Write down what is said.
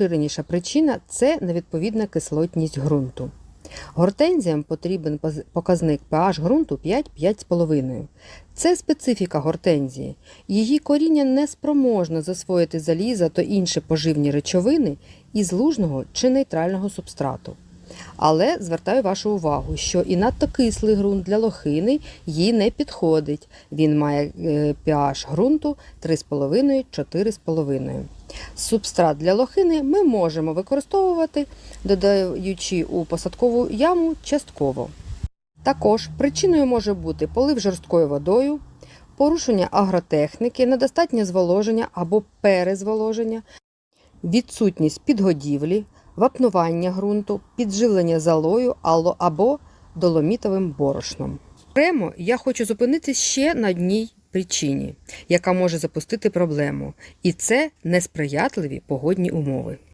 Найпоширеніша причина це невідповідна кислотність ґрунту. Гортензіям потрібен показник pH ґрунту 5-5,5. Це специфіка гортензії. Її коріння неспроможно засвоїти заліза та інші поживні речовини із лужного чи нейтрального субстрату. Але звертаю вашу увагу, що і надто кислий ґрунт для лохини їй не підходить. Він має е, pH ґрунту 3,5-4,5. Субстрат для лохини ми можемо використовувати, додаючи у посадкову яму частково. Також причиною може бути полив жорсткою водою, порушення агротехніки, недостатнє зволоження або перезволоження, відсутність підгодівлі, вапнування ґрунту, підживлення залою ало- або доломітовим борошном. Окремо я хочу зупинитися ще на одній причині, яка може запустити проблему, і це несприятливі погодні умови.